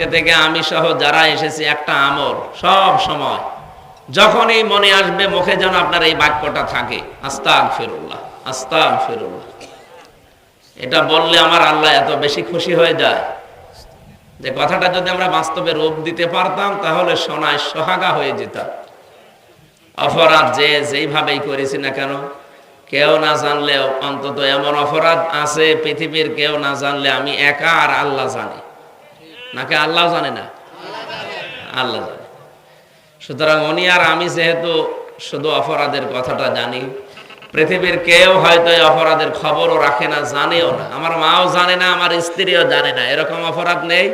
আজকে থেকে আমি সহ যারা এসেছি, একটা আমর সব সময়। যখনই মনে আসবে, মুখে যেন আপনার এই বাক্যটা থাকে আস্তাক ফিরুল্লাহ আস্তাক ফিরুল্লাহ এটা বললে আমার আল্লাহ এত বেশি খুশি হয়ে যায়। যে কথাটা যদি আমরা বাস্তবে রূপ দিতে পারতাম, তাহলে সোনায় সোহাগা হয়ে যেতাম। অপরাধ যে যেইভাবেই করেছি না কেন, কেউ না জানলেও অন্তত এমন অপরাধ আছে, পৃথিবীর কেউ না জানলে আমি একা আর আল্লাহ জানি। নাকি আল্লাহ জানে না? আল্লাহ জানে। সুতরাং উনি আর আমি যেহেতু শুধু অপরাধের কথাটা জানি, পৃথিবীর কেউ হয়তো অপরাধের খবরও রাখে না, জানেও না। আমার মাও জানে না, আমার স্ত্রীও জানে না। এরকম অপরাধ নেই?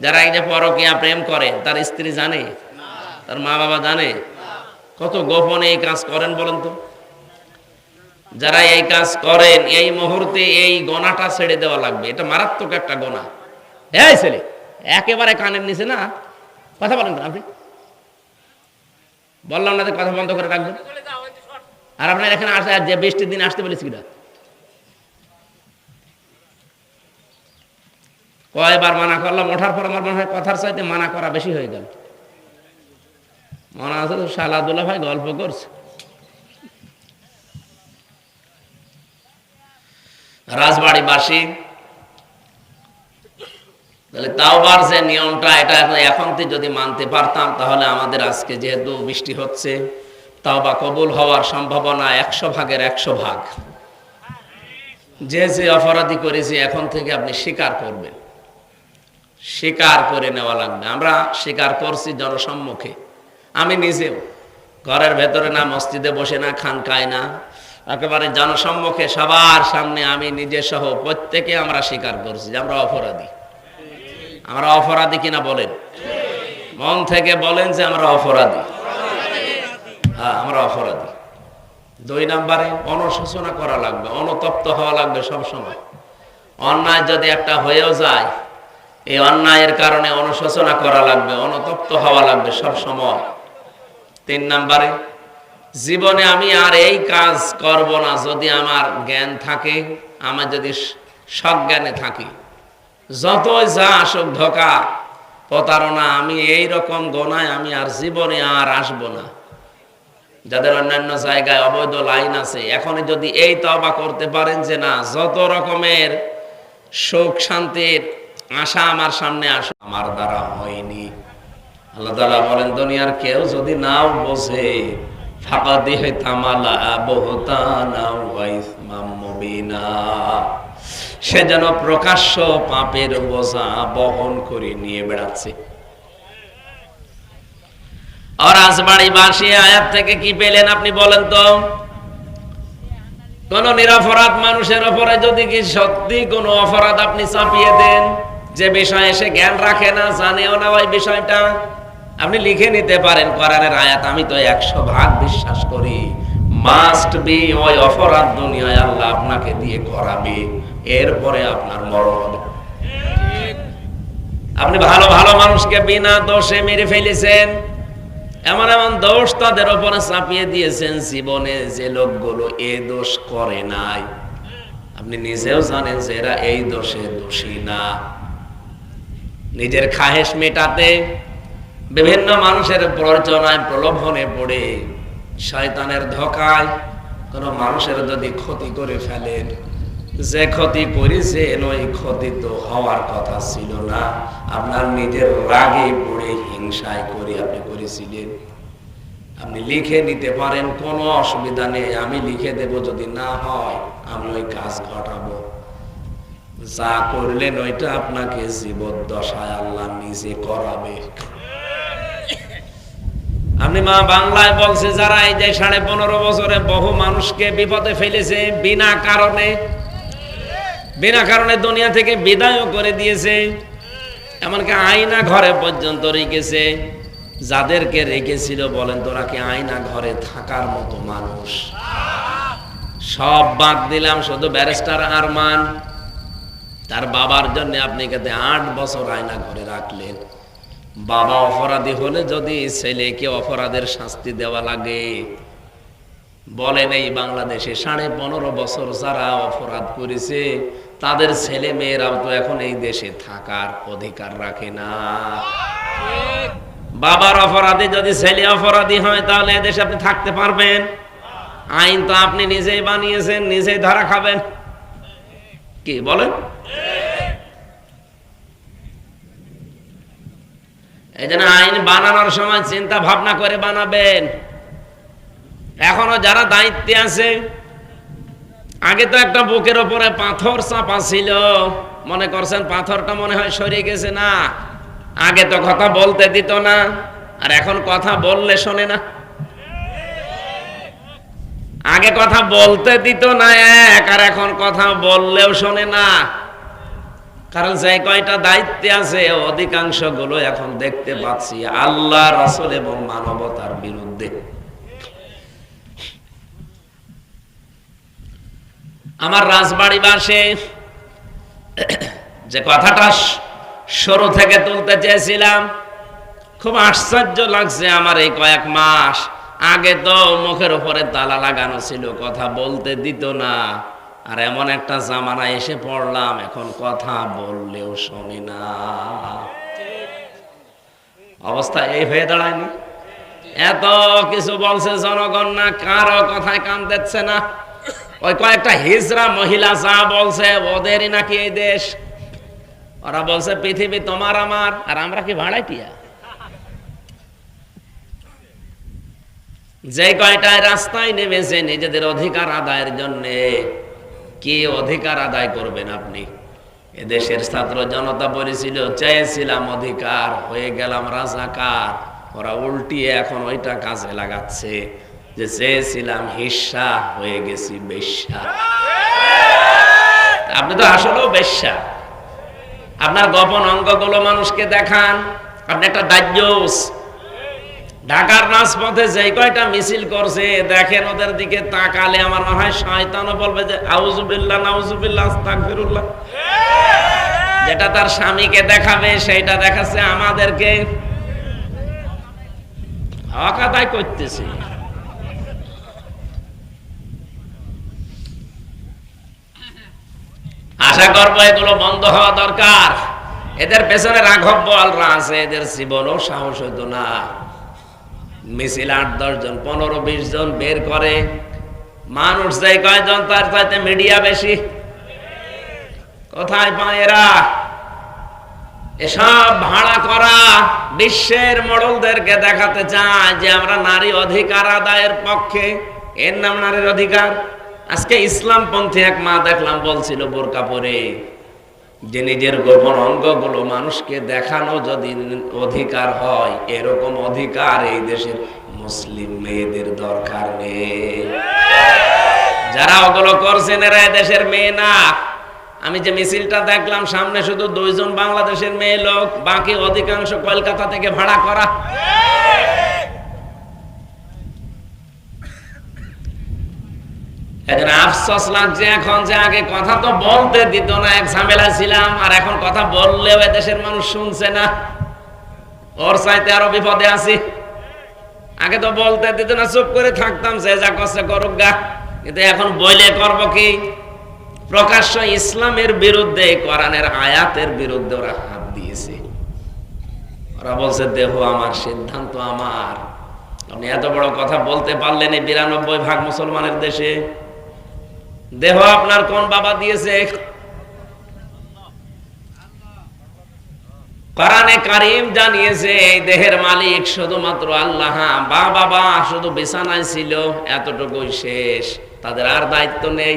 যারা এই যে পরকিয়া প্রেম করে, তার স্ত্রী জানে? তার মা বাবা জানে? কত গোপনে এই কাজ করেন বলেন তো? যারা এই কাজ করেন, এই মুহূর্তে এই গোনাটা ছেড়ে দেওয়া লাগবে। এটা মারাত্মক একটা গোনা। এই ছেলে, একেবারে কানের নিচে না? কথা বলেন না আপনি। বললাম না কথা বন্ধ করে রাখবেন। আর আপনার এখানে আসে যে বৃষ্টির দিন আসতে বলেছি কিনা? কয়বার মানা করলাম, ওঠার পর আমার মনে হয় কথার চাইতে মানা করা বেশি হয়ে গেল। মনে আছে তো সালাদুল্লাহ ভাই গল্প করছে। রাজবাড়ি রাজবাড়িবাসী তাহলে তাওবার যে নিয়মটা, এটা এখন এখন যদি মানতে পারতাম, তাহলে আমাদের আজকে যেহেতু বৃষ্টি হচ্ছে, তাওবা কবুল হওয়ার সম্ভাবনা একশো ভাগের একশো ভাগ। যে যে অপরাধী করেছি, এখন থেকে আপনি স্বীকার করবেন। স্বীকার করে নেওয়া লাগবে। আমরা স্বীকার করছি জনসম্মুখে। আমি নিজেও। ঘরের ভেতরে না, মসজিদে বসে না, খান খানকায় না। একেবারে জনসম্মুখে সবার সামনে আমি নিজে সহ প্রত্যেকে আমরা স্বীকার করছি যে আমরা অপরাধী। আমরা অপরাধী কিনা বলেন? মন থেকে বলেন যে আমরা অপরাধী। হ্যাঁ আমরা অপরাধী। দুই নাম্বারে, অনুশোচনা করা লাগবে, অনুতপ্ত হওয়া লাগবে সব সময় অন্যায় যদি একটা হয়েও যায়, এই অন্যায়ের কারণে অনুশোচনা করা লাগবে, অনুতপ্ত হওয়া লাগবে সব সময় তিন নাম্বারে, জীবনে আমি আর এই কাজ করব না যদি আমার জ্ঞান থাকে আমার যদি সজ্ঞানে থাকি। যতই যা আসুক ধোকা, প্রতারণা, আমি এই রকম গোনায় আমি আর জীবনে আর আসব না। যাদের অন্যান্য জায়গায় অবৈধ লাইন আছে এখন যদি এই তবা করতে পারেন যে না, যত রকমের সুখ শান্তির আশা আমার সামনে আস আমার দ্বারা হয়নি। আল্লাহ তালা বলেন, দুনিয়ার কেউ যদি নাও বোঝে ফাঁকা দিয়ে তামালা বহুতানা ওয়াইসমাম মুবিনা। সে যেন প্রকাশ্য পাপের বোঝা বহন করে নিয়ে বেড়াচ্ছে। আর রাজবাড়ি বাসী আয়াত থেকে কি পেলেন আপনি বলেন তো? কোন নিরপরাধ মানুষের ওপরে যদি কি সত্যি কোনো অপরাধ আপনি চাপিয়ে দেন, যে বিষয়ে সে জ্ঞান রাখে না, জানেও না ওই বিষয়টা, আপনি লিখে নিতে পারেন কোরআনের আয়াত। আমি তো একশো ভাগ বিশ্বাস করি মাস্ট বি ওই অপরাধ দুনিয়ায় আল্লাহ আপনাকে দিয়ে করাবে। এরপরে আপনার মরণ হবে। আপনি ভালো ভালো মানুষকে বিনা দোষে মেরে ফেলেছেন। এমন এমন দোষ তাদের উপরে চাপিয়ে দিয়েছেন জীবনে যে লোকগুলো এ দোষ করে নাই। আপনি নিজেও জানেন যে এরা এই দোষে দোষী না। নিজের খাহেস মেটাতে বিভিন্ন মানুষের প্ররোচনায় প্রলোভনে পড়ে, শয়তানের ধোকায় কোনো মানুষের যদি ক্ষতি করে ফেলেন যে ক্ষতি করেছেন ওই ক্ষতি তো হওয়ার কথা ছিল না। আপনার নিজের রাগে পড়ে হিংসায় করে আপনি করেছিলেন। আপনি লিখে নিতে পারেন, কোনো অসুবিধা নেই। আমি লিখে দেব, যদি না হয়, আমি ওই কাজ ঘটাবো। যা করলেন ওইটা আপনাকে জীবদ্দশায় আল্লাহ নিজে করাবে। আপনি মা বাংলায় বলছে, যারা এই যে সাড়ে পনেরো বছরে বহু মানুষকে বিপদে ফেলেছে, বিনা কারণে বিনা কারণে দুনিয়া থেকে বিদায়ও করে দিয়েছে। এমনকি আয়না ঘরে পর্যন্ত রেখেছে। যাদেরকে রেখেছিল বলেন, তোরা কি আয়না ঘরে থাকার মতো মানুষ? সব বাদ দিলাম, শুধু ব্যারিস্টার আরমান। তার বাবার জন্য আপনি কাতে আট বছর আয়না ঘরে রাখলেন। বাবা অপরাধী হলে যদি ছেলেকে অপরাধের শাস্তি দেওয়া লাগে বলেন এই বাংলাদেশে। সাড়ে পনেরো বছর যারা অপরাধ করেছে, তাদের ছেলে মেয়েরাও তো এখন এই দেশে থাকার অধিকার রাখে না। বাবার অপরাধী যদি ছেলে অপরাধী হয়, তাহলে এদেশে আপনি থাকতে পারবেন। আইন তো আপনি নিজেই বানিয়েছেন, নিজেই ধরা খাবেন। কি, বলেন? এই জন্য আইন বানানোর সময় চিন্তা ভাবনা করে বানাবেন। এখনও যারা দায়িত্বে আছে, আগে তো একটা বুকের ওপরে পাথর চাপা ছিল। মনে করছেন পাথরটা মনে হয় সরিয়ে গেছে না? আগে তো কথা বলতে দিত না, আর এখন কথা বললে শোনে না। আগে কথা বলতে দিত না এক, আর এখন কথা বললেও শোনে না। কারণ যে কয়টা দায়িত্বে আছে অধিকাংশগুলো এখন দেখতে পাচ্ছি আল্লাহ, রসল এবং মানবতার বিরুদ্ধে। আমার রাজবাড়ি বাসে। যে কথাটা শুরু থেকে তুলতে চেয়েছিলাম, খুব আশ্চর্য লাগছে আমার এই কয়েক মাস। আগে তো মুখের উপরে তালা লাগানো ছিল, কথা বলতে দিত না। আর এমন একটা জামানা এসে পড়লাম, এখন কথা বললেও শোনে না। অবস্থা এই হয়ে দাঁড়ায়নি। এত কিছু বলছে জনগণ না, কারও কথায় কান দিচ্ছে না। ওই কয়েকটা হিজরা মহিলা যা বলছে, ওদেরই নাকি এই দেশ। ওরা বলছে, পৃথিবী তোমার আমার, আর আমরা কি ভাড়াটিয়া যে কয়টায় রাস্তায় নেমেছে নিজেদের অধিকার আদায়ের জন্য, কি অধিকার আদায় করবেন আপনি? এদেশের ছাত্র জনতা বলেছিল, চেয়েছিলাম অধিকার, হয়ে গেলাম রাজাকার। ওরা উল্টিয়ে এখন ওইটা কাজে লাগাচ্ছে। যে চেয়েছিলাম হিসা, হয়ে গেছি বেশ্যা। আপনি তো আসলেও বেশ্যা। আপনার গোপন অঙ্গগুলো মানুষকে দেখান। আপনি একটা দাহ্যস ঢাকার রাজপথে যে কয়টা মিছিল করছে, দেখেন ওদের দিকে তাকালে আমার মনে হয় শয়তানও বলবে যে আউজুবিল্লাহ নাউজুবিল্লাহ যেটা তার স্বামীকে দেখাবে সেটা দেখাচ্ছে আমাদেরকে। হকাদায় করতেছে। আশা করব এগুলো বন্ধ হওয়া দরকার। এদের পেছনে রাঘব বলরা আছে, এদের জীবনও সাহস হইতো না। মিছিল আট, দশ জন, পনেরো, বিশ জন বের করে। মানুষ যাই কয়জন, তার চাইতে মিডিয়া বেশি। কোথায় পায় এরা? এসব ভাড়া করা বিশ্বের মডলদেরকে দেখাতে চায় যে আমরা নারী অধিকার আদায়ের পক্ষে। এর নাম নারীর অধিকার? আজকে ইসলাম পন্থী এক মা দেখলাম বলছিল, বোরকা পরে। যে নিজের গোপন অঙ্গগুলো মানুষকে দেখানো যদি অধিকার হয়, এরকম অধিকার এই দেশের মুসলিম মেয়েদের দরকার নেই। যারা ওগুলো করছেন, এরা দেশের মেয়ে না। আমি যে মিছিলটা দেখলাম, সামনে শুধু দুইজন বাংলাদেশের মেয়ে লোক, বাকি অধিকাংশ কলকাতা থেকে ভাড়া করা। আফসোস লাগছে এখন যে আগে কথা তো বলতে দিত না, এক ঝামেলা ছিলাম, আর এখন কথা বললেও দেশের মানুষ শুনছে না। ওর চাইতে আরও বিপদে আছি। আগে তো বলতে দিত না, চুপ করে থাকতাম, যে যা করছে করুক গা। কিন্তু এখন বলে করব কি? প্রকাশ্য ইসলামের বিরুদ্ধে, কোরআনের আয়াতের বিরুদ্ধে ওরা হাত দিয়েছে। ওরা বলছে দেহ আমার সিদ্ধান্ত আমার। আপনি এত বড় কথা বলতে পারলেন এই বিরানব্বই ভাগ মুসলমানের দেশে। দেহ আপনার কোন বাবা দিয়েছে? কারিম জানিয়েছে, এই দেহের মালিক শুধুমাত্র আল্লাহ, বা বাবা শুধু বিছানায় ছিল, এতটুকুই শেষ। তাদের আর দায়িত্ব নেই।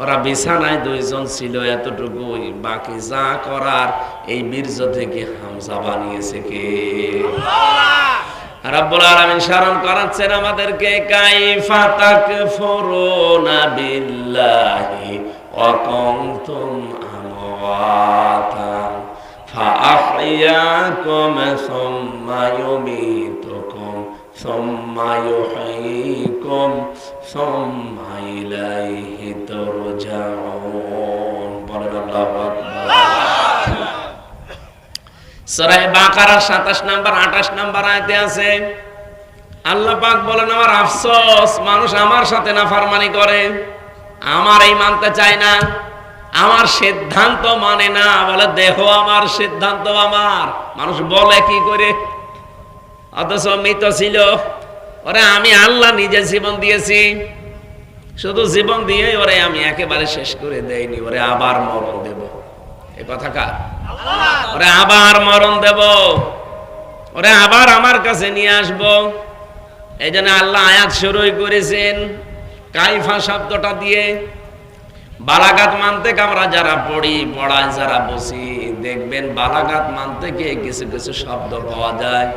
ওরা বিছানায় দুইজন ছিল, এতটুকুই। বাকি যা করার, এই বীর্য থেকে হামজা বানিয়েছে কে? রাব্বুল আলামিন স্মরণ করাচ্ছেন আমাদেরকে, কাইফা তাকফুরুনা বিল্লাহি ওয়া কুনতুম আমওয়াতা ফাআহইয়াকুম সুম্মা ইউমীতুকুম সুম্মা ইউহয়ীকুম সুম্মা ইলাইহি তুরজাউন। বলেন আল্লাহু আকবার। সরাই বাকারার সাতাশ নাম্বার, আঠাশ নাম্বার আয়তে আছে, আল্লাহ পাক বলেন, আমার আফসোস, মানুষ আমার সাথে না ফারমানি করে, আমার এই মানতে চায় না, আমার সিদ্ধান্ত মানে না, বলে, দেহ আমার, সিদ্ধান্ত আমার। মানুষ বলে, কি করে? অথচ মৃত ছিল। ওরে, আমি আল্লাহ নিজে জীবন দিয়েছি, শুধু জীবন দিয়ে ওরে আমি একেবারে শেষ করে দেয়নি ওরে আবার মরণ দেব। এ কথা কার? ওরে আবার মরণ দেব। ওরে আবার আমার কাছে নিয়ে আসব। এই জন্য আল্লাহ আয়াত শুরুই করেছেন। কাইফা শব্দটা দিয়ে বালাগাত মানতে আমরা যারা পড়ি, পড়ায় যারা বসি, দেখবেন বালাগাত মানতে গিয়ে কিছু কিছু শব্দ পাওয়া যায়।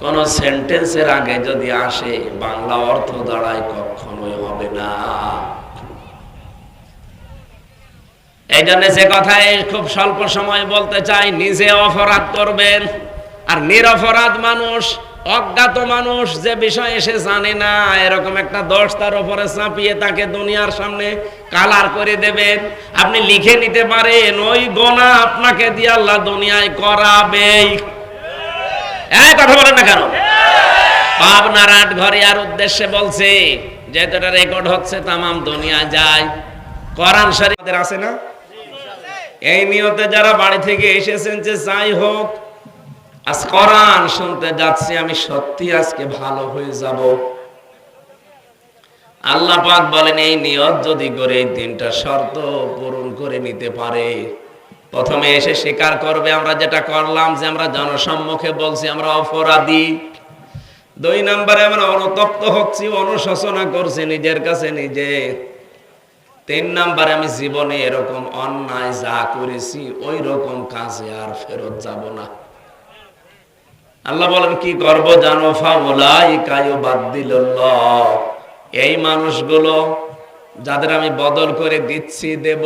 কোন সেন্টেন্সের আগে যদি আসে, বাংলা অর্থ দাঁড়ায় কখনোই হবে না। এই জন্য যে কথায় খুব স্বল্প সময় বলতে চাই, নিজে অপরাধ করবেন। আর নিরপরাধ মানুষ, অজ্ঞাত মানুষ যে বিষয় এসে জানে না, এরকম একটা দোষ তার উপরে চাপিয়ে তাকে দুনিয়ার সামনে কালার করে দেবেন। আপনি লিখে নিতে পারেন, ওই গোনা আপনাকে দিয়ে আল্লাহ দুনিয়ায় করাবেই। এই কথা বলেন না কেন? পাবনার আট ঘরে আর উদ্দেশ্যে বলছে, যেহেতু রেকর্ড হচ্ছে, তামাম দুনিয়া যায়। কোরআন শরীফের আছে না? এই নিয়তে যারা বাড়ি থেকে এসেছেন যে যাই হোক, আজ কোরআন শুনতে যাচ্ছি, আমি সত্যি আজকে ভালো হয়ে যাব। আল্লাহ পাক বলেন, এই নিয়ত যদি করে এই দিনটা শর্ত পূরণ করে নিতে পারে। প্রথমে এসে স্বীকার করবে, আমরা যেটা করলাম যে আমরা জনসম্মুখে বলছি, আমরা অপরাধী। দুই নম্বরে আমরা অনুতপ্ত হচ্ছি, অনুশোচনা করছি, নিজের কাছে নিজে তিন নম্বরে আমি জীবনে এরকম অন্যায় যা করেছি ওই রকম কাজে আর ফেরত যাব না। আল্লাহ বলেন, কি করব জানো? ফাউলাই বাদ দিল এই মানুষগুলো যাদের আমি বদল করে দিচ্ছি, দেব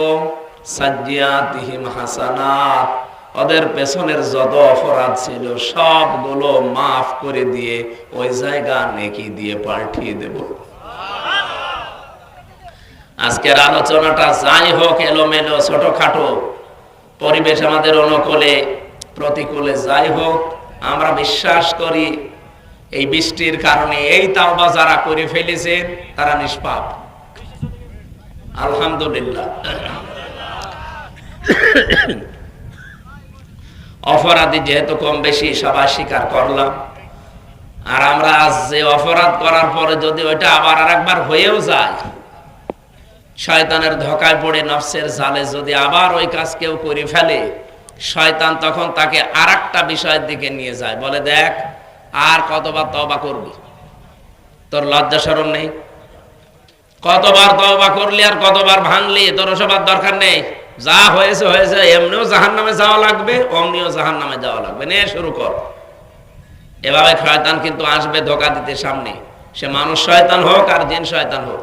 ওদের পেছনের যত অপরাধ ছিল, সবগুলো মাফ করে দিয়ে ওই জায়গা নেকি দিয়ে পাল্টিয়ে দেব। আজকের আলোচনাটা যাই হোক, এলোমেলো, ছোটখাটো। পরিবেশ আমাদের অনুকূলে, প্রতিকূলে যাই হোক, আমরা বিশ্বাস করি এই বৃষ্টির কারণে এই তাওবা যারা করে ফেলেছে, তারা নিষ্পাপ। আলহামদুলিল্লাহ। অপরাধী যেহেতু কম বেশি, সবাই স্বীকার করলাম। আর আমরা আজ যে অপরাধ করার পরে যদি ওইটা আবার আর একবার হয়েও যায় শয়তানের ধোকায় পড়ে নফসের জালে যদি আবার ওই কাজ কেউ করে ফেলে, শয়তান তখন তাকে আর একটা বিষয়ের দিকে নিয়ে যায়। বলে, দেখ, আর কতবার তবা করবি? তোর লজ্জা সরম নেই? কতবার তবা করলি আর কতবার ভাঙলি? তোর সবার দরকার নেই? যা হয়েছে হয়েছে, এমনিও জাহান নামে যাওয়া লাগবে, অমনিও জাহান নামে যাওয়া লাগবে। নে, শুরু কর। এভাবে শয়তান কিন্তু আসবে ধোকা দিতে সামনে। সে মানুষ শয়তান হোক আর জিন শয়তান হোক।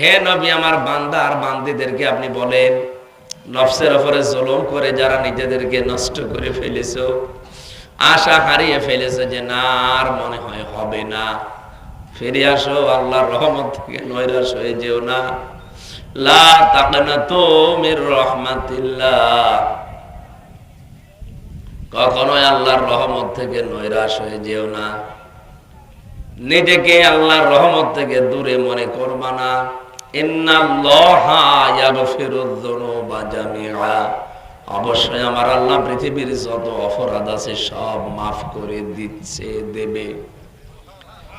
হে নবী, আমার বান্দা আর বান্দীদেরকে আপনি বলেন, নফসের ওপরে জুলুম করে যারা নিজেদেরকে নষ্ট করে ফেলেছো, আশা হারিয়ে ফেলেছে যে না, আর মনে হয় হবে না। ফিরে আসো, আল্লাহর রহমত থেকে নৈরাশ হয়ে যেও না। লা তাকনাতু মির রাহমাতিল্লাহ। কখনোই আল্লাহর রহমত থেকে নৈরাশ হয়ে যেও না। নিজেকে আল্লাহর রহমত থেকে দূরে মনে করবা না। অবশ্যই আমার আল্লাহ পৃথিবীর যত অপরাধ আছে সব মাফ করে দিচ্ছে, দেবে।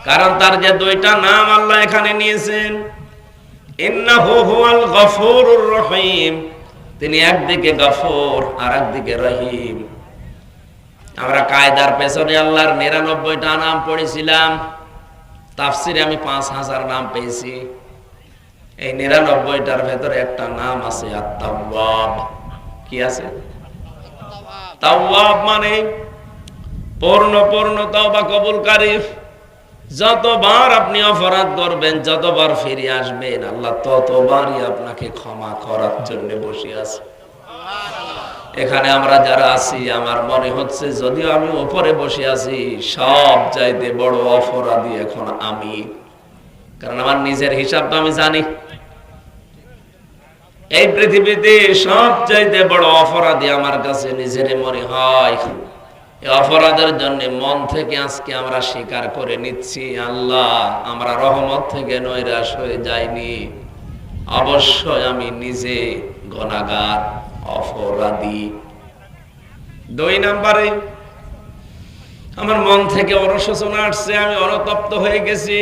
কারণ তার যে দুইটা নাম আল্লাহ এখানে নিয়েছেন রহিম। তিনি একদিকে গফর আর একদিকে রহিম। আমরা কায়দার পেছনে আল্লাহর নিরানব্বইটা নাম পড়েছিলাম। তাফসিরে আমি পাঁচ হাজার নাম পেয়েছি। এই নিরানব্বইটার ভেতরে একটা নাম আছে কি আছে? মানে পূর্ণ পূর্ণ তওবা কবুলকারী। যতবার আপনি অপরাধ করবেন, যতবার ফিরে আসবেন, আল্লাহ ততবারই আপনাকে ক্ষমা করার জন্য বসে আছে। এখানে আমরা যারা আছি, আমার মনে হচ্ছে যদিও আমি উপরে বসে আছি, সব চাইতে বড় অপরাধী এখন আমি। কারণ আমার নিজের হিসাব তো আমি জানি। এই পৃথিবীতে সব চাইতে বড় অপরাধী আমার কাছে নিজের মনে হয়। অপরাধের জন্য মন থেকে আজকে আমরা স্বীকার করে নিচ্ছি, আল্লাহ, আমরা রহমত থেকে নৈরাশ হয়ে যাইনি। অবশ্যই আমি নিজে গনাগার, অপরাধী। দুই নাম্বারে, আমার মন থেকে অনুশোচনা আসছে, আমি অনুতপ্ত হয়ে গেছি।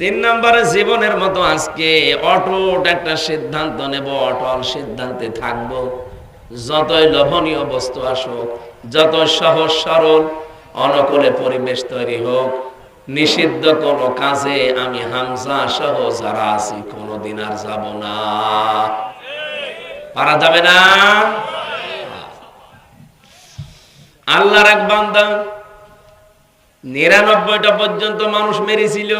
তিন নম্বরে জীবনের মতো আজকে অটুট একটা সিদ্ধান্ত নেব, অটল সিদ্ধান্তে থাকব। যতই লোভনীয় বস্তু আসুক যত সহজ সরল, অনুকূলে পরিবেশ তৈরি হোক, নিষিদ্ধ কোনো কাজে আমি হামজা সহ যারা আছি কোনোদিন আর যাব না। পারা যাবে না? আল্লাহর এক বান্দা নিরানব্বইটা পর্যন্ত মানুষ মেরেছিল।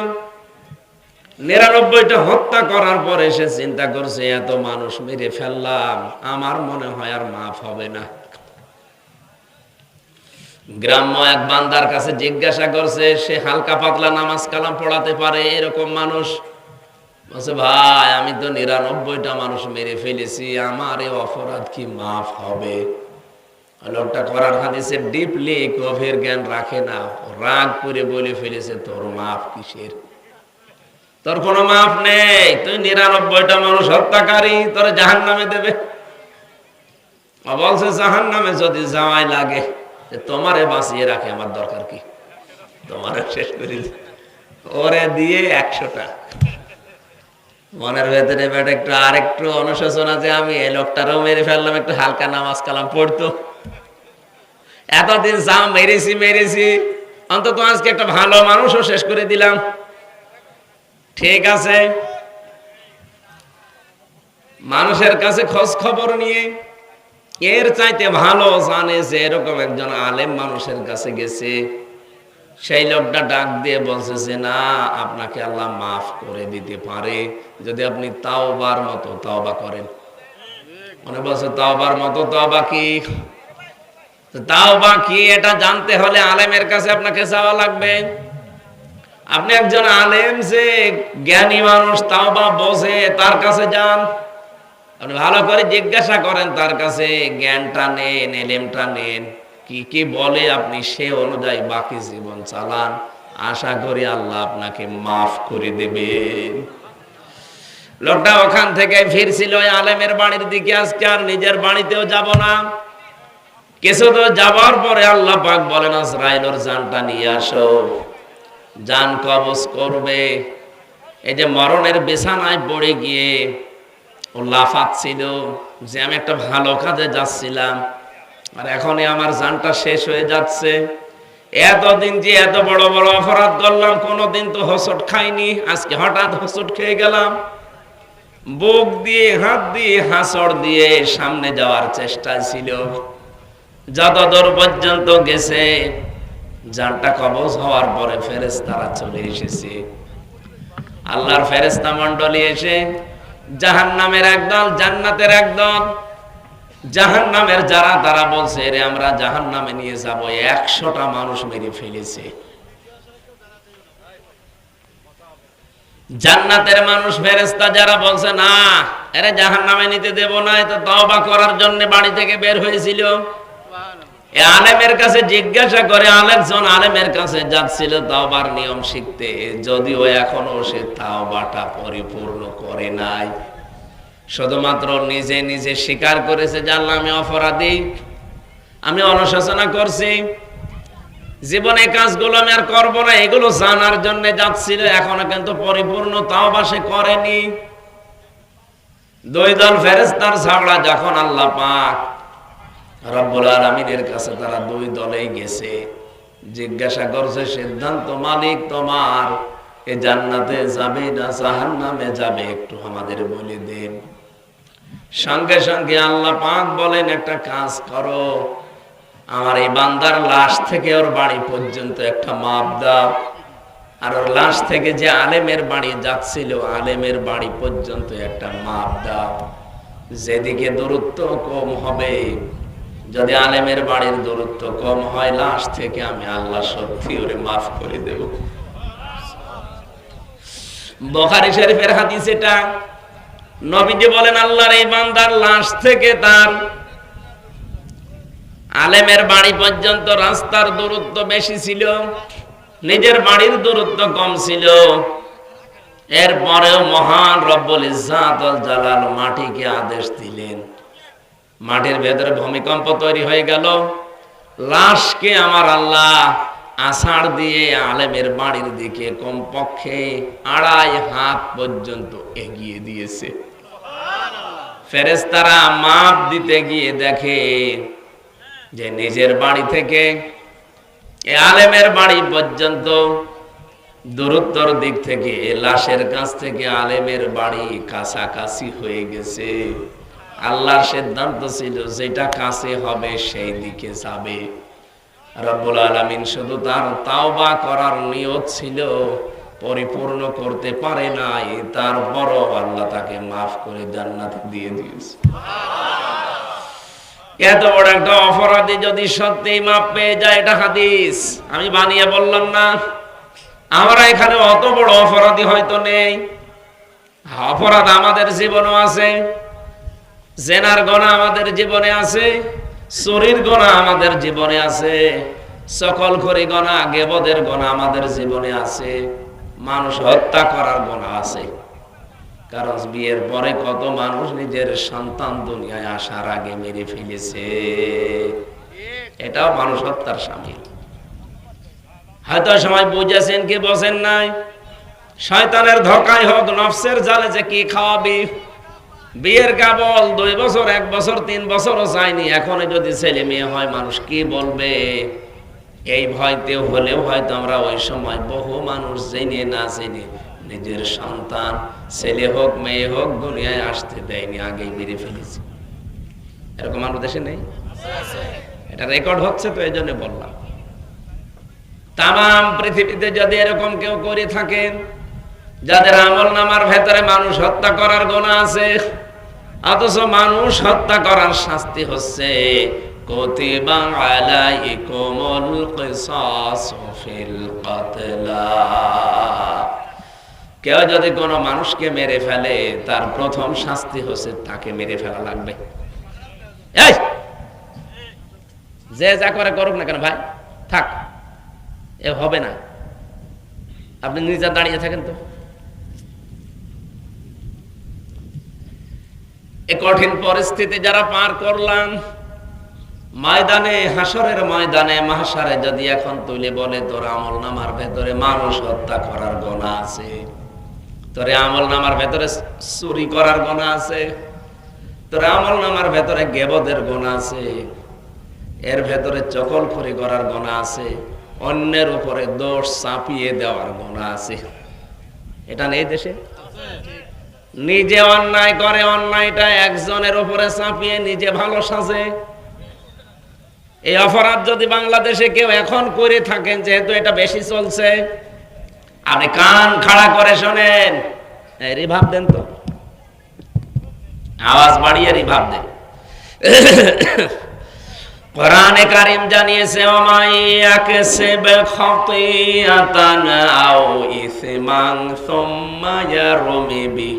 নিরানব্বইটা হত্যা করার পরে সে চিন্তা করছে, এত মানুষ মেরে ফেললাম, আমার মনে হয় আর মাফ হবে না। গ্রাম্য এক বান্দার কাছে জিজ্ঞাসা করছে, সে হালকা পাতলা নামাজ কালাম পড়াতে পারে এরকম মানুষ? বলছে, ভাই, আমি তো নিরানব্বইটা মানুষ মেরে ফেলেছি, আমার এই অপরাধ কি মাফ হবে? লোকটা করার হাদিসে ডিপলি গভীর জ্ঞান রাখে না, রাগ করে বলে ফেলেছে, তোর মাফ কিসের? তোর কোনো মাফ নেই, তুই নিরানব্বইটা মানুষ হত্যাকারী, তোর জাহান নামে দেবে বলছে জাহান নামে যদি যাওয়াই লাগে তোমারে বাঁচিয়ে রাখে আমার দরকার কি? তোমারে শেষ করে ওরে দিয়ে একশোটা। মনের ভেতরে বেট একটু আর একটু অনুশোচনা যে আমি এই লোকটারও মেরে ফেললাম, একটু হালকা নামাজ কালাম পড়তো। এতদিন যা মেরেছি মেরেছি, অন্তত আজকে একটা ভালো মানুষও শেষ করে দিলাম। ঠিক আছে। মানুষের কাছে খোঁজ খবর নিয়ে এর চাইতে ভালো জানে যে এরকম একজন আলেম মানুষের কাছে গেছে। সেই লোকটা ডাক দিয়ে বলছে যে, না, আপনাকে আল্লাহ মাফ করে দিতে পারে। যদি আপনি তাওবার মতো তাওবা করেন। মনে বলছে, তাওবার মতো তাওবা কি? তাওবা কি, এটা জানতে হলে আলেমের কাছে আপনাকে যাওয়া লাগবে। আপনি একজন আলেম যে জ্ঞানী মানুষ, তাও বা বোঝে, তার কাছে যান। আপনি ভালো করে জিজ্ঞাসা করেন তার কাছে, জ্ঞানটা নেন, এলেমটা নেন। কি কি বলে আপনি সে অনুযায়ী বাকি জীবন চালান? আশা করি আল্লাহ আপনাকে মাফ করে দেবেন। লোকটা ওখান থেকে ফিরছিল আলেমের বাড়ির দিকে আজকে আর নিজের বাড়িতেও যাব না। কিছু তো যাবার পরে আল্লাহ পাক বলেন, আজরাইলর জানটা নিয়ে আসো। যান কবজ করবে। এই যে মরণের বিছানায় পড়ে গিয়ে ও লাফাচ্ছিল যে আমি একটা ভালো কাজে যাচ্ছিলাম। আর এখনই আমার জানটা শেষ হয়ে যাচ্ছে। এতদিন যে এত বড় বড় অপরাধ করলাম, কোনোদিন তো হোসট খাইনি। আজকে হঠাৎ হোসট খেয়ে গেলাম। বুক দিয়ে, হাত দিয়ে হাসড় দিয়ে সামনে যাওয়ার চেষ্টা ছিল। যতদূর পর্যন্ত গেছে জানটা কবজ হওয়ার পরে ফেরেস্তারা চলে এসেছে। আল্লাহর ফেরেস্তা মন্ডলী এসে জাহান নামের একদল জান্নাতের একদল জাহান নামের যারা তারা বলছে রে আমরা জাহান নামে নিয়ে যাব, একশোটা মানুষ মেরে ফেলেছে। জান্নাতের মানুষ ফেরেস্তা যারা বলছে, না, এরে জাহান নামে নিতে দেব না তো তওবা করার জন্য বাড়ি থেকে বের হয়েছিল। আলেমের কাছে জিজ্ঞাসা করে আলেকজন আলেমের কাছে যাচ্ছিল তাওবার নিয়ম শিখতে। যদিও এখনও সে তাওবাটা পরিপূর্ণ করে নাই। শুধুমাত্র নিজে নিজে স্বীকার করেছে জানলাম আমি অপরাধী। আমি অনুশোচনা করছি। জীবনে কাজগুলো আমি আর করব না, এগুলো জানার জন্য যাচ্ছিল, এখনও কিন্তু পরিপূর্ণ তাওবা সে করেনি। দুই দল ফেরেস্তার ঝগড়া যখন আল্লাহ পাক রব্বুল আলমিনের কাছে তারা দুই দলেই গেছে। জিজ্ঞাসা করছে, সিদ্ধান্ত মালিক তোমার? এ জান্নাতে যাবে না জাহান্নামে যাবে? একটু আমাদের বলে দেন। সঙ্গে সঙ্গে আল্লাহ পাক বলেন, একটা কাজ করো। আমার এই বান্দার লাশ থেকে ওর বাড়ি পর্যন্ত একটা মাপ দাও। আর ওর লাশ থেকে যে আলেমের বাড়ি যাচ্ছিল, আলেমের বাড়ি পর্যন্ত একটা মাপ দাও। যেদিকে দূরত্ব কম হবে যদি আলেমের বাড়ির দূরত্ব কম হয়, লাশ থেকে আমি আল্লাহ সত্যি ওরে মাফ করে দেব। বখারি শরীফের হাদিস এটা। নবীজি বলেন, আল্লাহর এই বান্দার লাশ থেকে তার আলেমের বাড়ি পর্যন্ত রাস্তার দূরত্ব বেশি ছিল, নিজের বাড়ির দূরত্ব কম ছিল। এরপরেও মহান রব্বুল ইজ্জাত জালাল মাটিকে আদেশ দিলেন। মাটির ভেতরে ভূমিকম্প তৈরি হয়ে গেল। লাশকে আমার আল্লাহ আষাঢ় দিয়ে আলেমের বাড়ির দিকে কমপক্ষে আড়াই হাত পর্যন্ত এগিয়ে দিয়েছে। ফেরেস্তারা মাপ দিতে গিয়ে দেখে যে নিজের বাড়ি থেকে আলেমের বাড়ি পর্যন্ত দূরত্বর দিক থেকে লাশের কাছ থেকে আলেমের বাড়ি কাছাকাছি হয়ে গেছে। আল্লাহর সিদ্ধান্ত ছিল, যেটা কাছে হবে সেই দিকে যাবে। রব্বুল আলামিন শুধু তার তাওবা করার নিয়ত ছিল, পরিপূর্ণ করতে পারে নাই তারপরও আল্লাহ তাকে মাফ করে জান্নাতে দিয়ে দিয়েছে। এত বড় একটা অপরাধী যদি সত্যি মাপ পেয়ে যায়, এটা হাদিস। আমি বানিয়ে বললাম না, আমরা এখানে অত বড় অপরাধী হয়তো নেই। অপরাধ আমাদের জীবনও আছে। জেনার গণা আমাদের জীবনে আছে, চুরির গণা আমাদের জীবনে আছে, সকল করি গণা গেবদের গণা আমাদের জীবনে আছে, মানুষ হত্যা করার গণা আছে। কারণ বিয়ের পরে কত মানুষ নিজের সন্তান দুনিয়ায় আসার আগে মেরে ফেলেছে। এটাও মানুষ হত্যার সামিল। হয়তো সময় বুঝেছেন কি বসেন নাই? শয়তানের ধোকায় হোক, নফসের জালে যে কি খাওয়াবি? বিয়ের কাবল দুই বছর, এক বছর, তিন বছরও চাইনি এখনও যদি ছেলে মেয়ে হয়, মানুষ কি বলবে? এই ভয়তে হলেও হয়তো আমরা ওই সময় বহু মানুষ জেনে না জেনে নিজের সন্তান, ছেলে হোক, মেয়ে হোক, দুনিয়ায় আসতে দেয়নি, আগেই মেরে ফেলেছি। এরকম আমাদের দেশে নেই? এটা রেকর্ড হচ্ছে তো, এই জন্য বললাম। তাম পৃথিবীতে যদি এরকম কেউ করে থাকেন যাদের আমল নামার ভেতরে মানুষ হত্যা করার গোনা আছে, অথচ মানুষ হত্যা করার শাস্তি হচ্ছে। কেউ যদি কোনো মানুষকে মেরে ফেলে, তার প্রথম শাস্তি হচ্ছে তাকে মেরে ফেলা লাগবে। যে যা করে করুক না কেন ভাই, থাক, এ হবে না। আপনি নিজে দাঁড়িয়ে থাকেন তো। এ কঠিন পরিস্থিতি যারা পার করলাম, ময়দানে হাসরের ময়দানে মাহাসারে যদি এখন তুলে বলে, তোর আমল নামার ভেতরে মানুষ হত্যা করার গোনা আছে। তোরে আমল নামার ভেতরে চুরি করার গোনা আছে। তোর আমল নামার ভেতরে গেবদের গোনা আছে। এর ভেতরে চকল খড়ি করার গোনা আছে। অন্যের উপরে দোষ চাপিয়ে দেওয়ার গোনা আছে। এটা নেই দেশে? নিজে অন্যায় করে, অন্যায়টা একজনের উপরে চাপিয়ে নিজে ভালো সাজে। এই অপরাধ যদি বাংলাদেশে কেউ এখন করে থাকেন, যেহেতু এটা বেশি চলছে, আপনি কান খাড়া করে শোনেন। রিভাব দেন তো। আওয়াজ বাড়িয়ে রিভাব দেন। কোরআনে কারিম জানিয়েছে ওমাইয়াকে সেবে খতিয়াতান আও ইসমান সুম্মা ইয়ারমি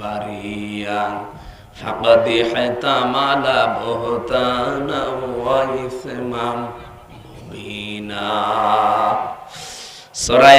বারিয়ান ফাকাদ ইহতামালা বুহতানা ওয়া ইসমান মুবিনা সূরা